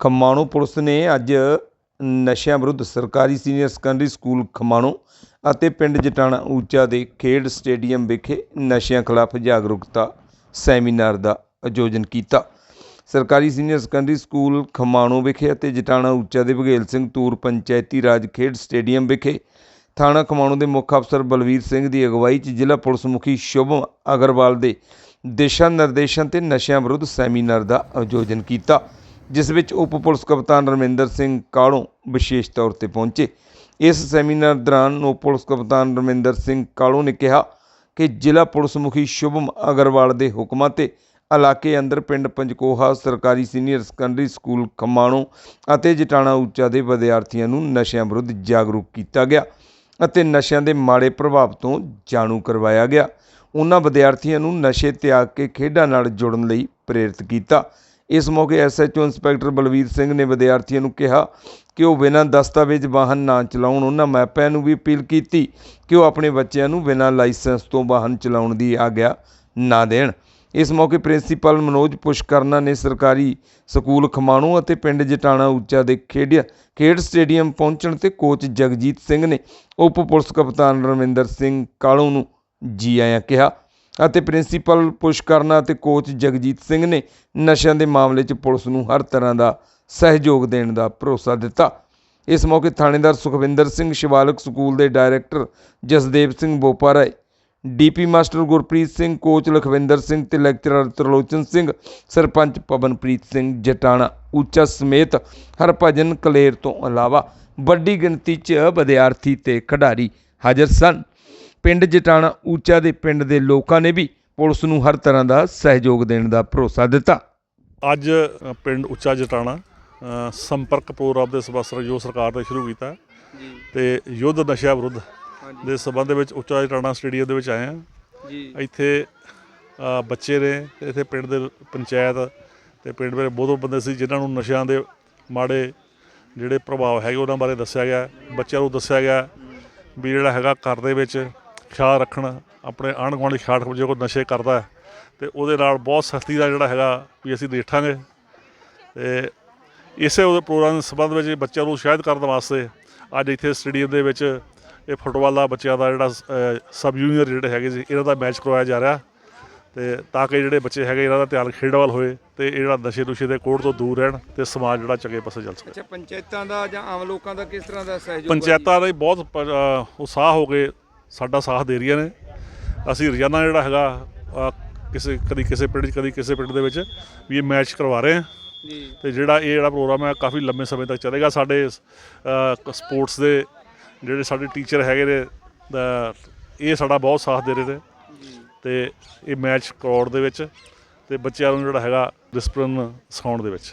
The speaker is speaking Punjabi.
ਖਮਾਣੋ ਪੁਲਿਸ ਨੇ ਅੱਜ ਨਸ਼ਿਆਂ ਵਿਰੁੱਧ ਸਰਕਾਰੀ ਸੀਨੀਅਰ ਸੈਕੰਡਰੀ ਸਕੂਲ ਖਮਾਣੋ ਅਤੇ ਪਿੰਡ ਜਟਾਣਾ ਉੱਚਾ ਦੇ ਖੇਡ ਸਟੇਡੀਅਮ ਵਿਖੇ ਨਸ਼ਿਆਂ ਖਿਲਾਫ ਜਾਗਰੂਕਤਾ ਸੈਮੀਨਾਰ ਦਾ ਆਯੋਜਨ ਕੀਤਾ। ਸਰਕਾਰੀ ਸੀਨੀਅਰ ਸੈਕੰਡਰੀ ਸਕੂਲ ਖਮਾਣੋ ਵਿਖੇ ਅਤੇ ਜਟਾਣਾ ਉੱਚਾ ਦੇ ਬਘੇਲ ਸਿੰਘ ਤੂਰ ਪੰਚਾਇਤੀ ਰਾਜ ਖੇਡ ਸਟੇਡੀਅਮ ਵਿਖੇ ਥਾਣਾ ਖਮਾਣੋ ਦੇ ਮੁੱਖ ਅਫਸਰ ਬਲਵੀਰ ਸਿੰਘ ਦੀ ਅਗਵਾਈ 'ਚ ਜ਼ਿਲ੍ਹਾ ਪੁਲਿਸ ਮੁਖੀ ਸ਼ੁਭਮ ਅਗਰਵਾਲ ਦੇ ਦਿਸ਼ਾ ਨਿਰਦੇਸ਼ਾਂ ਤੇ ਨਸ਼ਿਆਂ ਵਿਰੁੱਧ ਸੈਮੀਨਾਰ ਦਾ ਆਯੋਜਨ ਕੀਤਾ। ਜਿਸ ਵਿੱਚ ਉਪ ਪੁਲਿਸ ਕਪਤਾਨ ਰਮਿੰਦਰ ਸਿੰਘ ਕਾਲੋਂ ਵਿਸ਼ੇਸ਼ ਤੌਰ ਤੇ ਪਹੁੰਚੇ। ਇਸ ਸੈਮੀਨਾਰ ਦੌਰਾਨ ਉਪ ਪੁਲਿਸ ਕਪਤਾਨ ਰਮਿੰਦਰ ਸਿੰਘ ਕਾਲੋਂ ਨੇ ਕਿਹਾ ਕਿ ਜ਼ਿਲ੍ਹਾ ਪੁਲਿਸ ਮੁਖੀ ਸ਼ੁਭਮ ਅਗਰਵਾਲ ਦੇ ਹੁਕਮਾਂ ਤੇ ਇਲਾਕੇ ਅੰਦਰ ਪਿੰਡ ਪੰਜਕੋਹਾ ਸਰਕਾਰੀ ਸੀਨੀਅਰ ਸੈਕੰਡਰੀ ਸਕੂਲ ਖਮਾਣੋ ਅਤੇ ਜਟਾਣਾ ਉੱਚਾ ਦੇ ਵਿਦਿਆਰਥੀਆਂ ਨੂੰ ਨਸ਼ਿਆਂ ਵਿਰੁੱਧ ਜਾਗਰੂਕ ਕੀਤਾ ਗਿਆ ਅਤੇ ਨਸ਼ਿਆਂ ਦੇ ਮਾੜੇ ਪ੍ਰਭਾਵ ਤੋਂ ਜਾਣੂ ਕਰਵਾਇਆ ਗਿਆ। ਉਹਨਾਂ ਵਿਦਿਆਰਥੀਆਂ ਨੂੰ ਨਸ਼ੇ ਤਿਆਗ ਕੇ ਖੇਡਾਂ ਨਾਲ ਜੁੜਨ ਲਈ ਪ੍ਰੇਰਿਤ ਕੀਤਾ। ਇਸ ਮੌਕੇ ਐਸਐਚਓ ਇੰਸਪੈਕਟਰ ਬਲਵੀਰ ਸਿੰਘ ਨੇ ਵਿਦਿਆਰਥੀਆਂ ਨੂੰ ਕਿਹਾ ਕਿ ਉਹ ਬਿਨਾਂ ਦਸਤਾਵੇਜ਼ ਵਾਹਨ ਨਾ ਚਲਾਉਣ, ਉਹਨਾਂ ਮਾਪਿਆਂ ਨੂੰ ਵੀ ਅਪੀਲ ਕੀਤੀ ਕਿ ਉਹ ਆਪਣੇ ਬੱਚਿਆਂ ਨੂੰ ਬਿਨਾਂ ਲਾਇਸੈਂਸ ਤੋਂ ਵਾਹਨ ਚਲਾਉਣ ਦੀ ਆਗਿਆ ਨਾ ਦੇਣ। ਇਸ ਮੌਕੇ ਪ੍ਰਿੰਸੀਪਲ ਮਨੋਜ ਪੁਸ਼ਕਰਨਾ ਨੇ ਸਰਕਾਰੀ ਸਕੂਲ ਖਮਾਣੋ ਅਤੇ ਪਿੰਡ ਜਟਾਣਾ ਉੱਚਾ ਦੇ ਖੇਡ ਖੇਡ ਸਟੇਡੀਅਮ ਪਹੁੰਚਣ ਤੇ ਕੋਚ ਜਗਜੀਤ ਸਿੰਘ ਨੇ ਉਪ ਪੁਲਿਸ ਕਪਤਾਨ ਰਵਿੰਦਰ ਸਿੰਘ ਕਾਲੋਂ ਨੂੰ ਜੀ ਆਇਆਂ ਕਿਹਾ। ਅਤੇ ਪ੍ਰਿੰਸੀਪਲ ਪੁਸ਼ਕਰਨਾ ਅਤੇ ਕੋਚ ਜਗਜੀਤ ਸਿੰਘ ਨੇ ਨਸ਼ਿਆਂ ਦੇ ਮਾਮਲੇ 'ਚ ਪੁਲਿਸ ਨੂੰ ਹਰ ਤਰ੍ਹਾਂ ਦਾ ਸਹਿਯੋਗ ਦੇਣ ਦਾ ਭਰੋਸਾ ਦਿੱਤਾ। ਇਸ ਮੌਕੇ ਥਾਣੇਦਾਰ ਸੁਖਵਿੰਦਰ ਸਿੰਘ, ਸ਼ਿਵਾਲਕ ਸਕੂਲ ਦੇ director Jasdev Singh Boparai DP master Gurpreet Singh, coach Lakhwinder Singh ਤੇ ਲੈਕਚਰਰ ਤਰਲੋਚਨ ਸਿੰਘ, ਸਰਪੰਚ ਪਵਨਪ੍ਰੀਤ ਸਿੰਘ ਜਟਾਣਾ, ਉੱਚਾ ਸਮੇਤ ਹਰਭਜਨ ਕਲੇਰ ਤੋਂ ਇਲਾਵਾ ਵੱਡੀ ਗਿਣਤੀ 'ਚ ਵਿਦਿਆਰਥੀ ਤੇ ਖਿਡਾਰੀ ਹਾਜ਼ਰ ਸਨ। ਪਿੰਡ ਜਟਾਣਾ ਉੱਚਾ ਦੇ ਪਿੰਡ ਦੇ ਲੋਕਾਂ ਨੇ ਵੀ ਪੁਲਿਸ ਨੂੰ ਹਰ ਤਰ੍ਹਾਂ ਦਾ ਸਹਿਯੋਗ ਦੇਣ ਦਾ ਭਰੋਸਾ ਦਿੱਤਾ। ਅੱਜ ਪਿੰਡ ਉੱਚਾ ਜਟਾਣਾ ਸੰਪਰਕ ਪ੍ਰੋਗਰਾਮ ਦੇ ਸਬੰਧ ਜੋ ਸਰਕਾਰ ਨੇ ਸ਼ੁਰੂ ਕੀਤਾ। ਤੇ ਯੁੱਧ ਨਸ਼ਾ ਵਿਰੁੱਧ ਦੇ ਸਬੰਧ ਦੇ ਵਿੱਚ ਉੱਚਾ ਜਟਾਣਾ ਸਟੇਡੀਅਮ ਦੇ ਵਿੱਚ ਆਏ ਹਾਂ। ਜੀ। ਇੱਥੇ ਬੱਚੇ ਨੇ ਤੇ ਇੱਥੇ ਪਿੰਡ ਦੇ ਪੰਚਾਇਤ ਤੇ ਪਿੰਡ ਦੇ ਬਹੁਤ ਬੰਦੇ ਸੀ ਜਿਨ੍ਹਾਂ ਨੂੰ ਨਸ਼ਿਆਂ ਦੇ ਮਾੜੇ ਜਿਹੜੇ ਪ੍ਰਭਾਵ ਹੈਗੇ ਉਹਨਾਂ ਬਾਰੇ ਦੱਸਿਆ ਗਿਆ। ਬੱਚਿਆਂ ਨੂੰ ਦੱਸਿਆ ਗਿਆ ਵੀ ਜਿਹੜਾ ਹੈਗਾ ਘਰ ਦੇ ਵਿੱਚ ਖਿਆਲ ਰੱਖਣ ਆਪਣੇ ਆਂਢ ਗੁਆਂਢ ਰੱਖਣ ਜੇ ਕੋਈ ਨਸ਼ੇ ਕਰਦਾ ਤੇ ਉਹਦੇ ਨਾਲ ਬਹੁਤ ਸਖਤੀ ਦਾ ਜਿਹੜਾ ਹੈਗਾ ਵੀ ਅਸੀਂ ਦੇਖਾਂਗੇ। ਤੇ ਇਸੇ ਉਹਦੇ ਪ੍ਰੋਗਰਾਮ ਦੇ ਸੰਬੰਧ ਵਿੱਚ ਬੱਚਿਆਂ ਨੂੰ ਉਤਸ਼ਾਹਿਤ ਕਰਨ ਵਾਸਤੇ ਅੱਜ ਇੱਥੇ ਸਟੇਡੀਅਮ ਦੇ ਵਿੱਚ ਇਹ ਫੁੱਟਬਾਲ ਦਾ ਬੱਚਿਆਂ ਦਾ ਜਿਹੜਾ ਸਬ ਜੂਨੀਅਰ ਜਿਹੜੇ ਹੈਗੇ ਸੀ ਇਹਨਾਂ ਦਾ ਮੈਚ ਕਰਵਾਇਆ ਜਾ ਰਿਹਾ। ਤੇ ਤਾਂ ਕਿ ਜਿਹੜੇ ਬੱਚੇ ਹੈਗੇ ਇਹਨਾਂ ਦਾ ਧਿਆਨ ਖੇਡ ਵੱਲ ਹੋਏ ਤੇ ਇਹ ਜਿਹੜਾ ਨਸ਼ੇ ਨੁਸ਼ੇ ਦੇ ਕੋੜ ਤੋਂ ਦੂਰ ਰਹਿਣ ਤੇ ਸਮਾਜ ਜਿਹੜਾ ਚੰਗੇ ਪਾਸੇ ਚੱਲ ਸਕੇ। ਅੱਛਾ ਪੰਚਾਇਤਾਂ ਦਾ ਜਾਂ ਆਮ ਲੋਕਾਂ ਦਾ ਕਿਸ ਤਰ੍ਹਾਂ ਦਾ ਸਹਿਯੋਗ? ਪੰਚਾਇਤਾਂ ਦਾ ਹੀ ਬਹੁਤ ਉਤਸ਼ਾਹ ਹੋ ਕੇ ਸਾਡਾ ਸਾਥ ਦੇ ਰਹੀਆਂ ਨੇ। ਅਸੀਂ ਰੋਜ਼ਾਨਾ ਜਿਹੜਾ ਹੈਗਾ ਕਿਸੇ ਕਦੀ ਕਿਸੇ ਪਿੰਡ 'ਚ ਕਦੀ ਕਿਸੇ ਪਿੰਡ ਦੇ ਵਿੱਚ ਵੀ ਇਹ ਮੈਚ ਕਰਵਾ ਰਹੇ ਹਾਂ। ਜੀ। ਤੇ ਜਿਹੜਾ ਇਹ ਜਿਹੜਾ ਪ੍ਰੋਗਰਾਮ ਹੈ ਕਾਫੀ ਲੰਮੇ ਸਮੇਂ ਤੱਕ ਚੱਲੇਗਾ। ਸਾਡੇ ਸਪੋਰਟਸ ਦੇ ਜਿਹੜੇ ਸਾਡੇ ਟੀਚਰ ਹੈਗੇ ਨੇ ਇਹ ਸਾਡਾ ਬਹੁਤ ਸਾਥ ਦੇ ਰਹੇ ਨੇ। ਤੇ ਇਹ ਮੈਚ ਕਰੋੜ ਦੇ ਵਿੱਚ ਤੇ ਬੱਚਿਆਂ ਨੂੰ ਜਿਹੜਾ ਹੈਗਾ ਡਿਸਪਲਿਨ ਸਿਖਾਉਣ ਦੇ ਵਿੱਚ।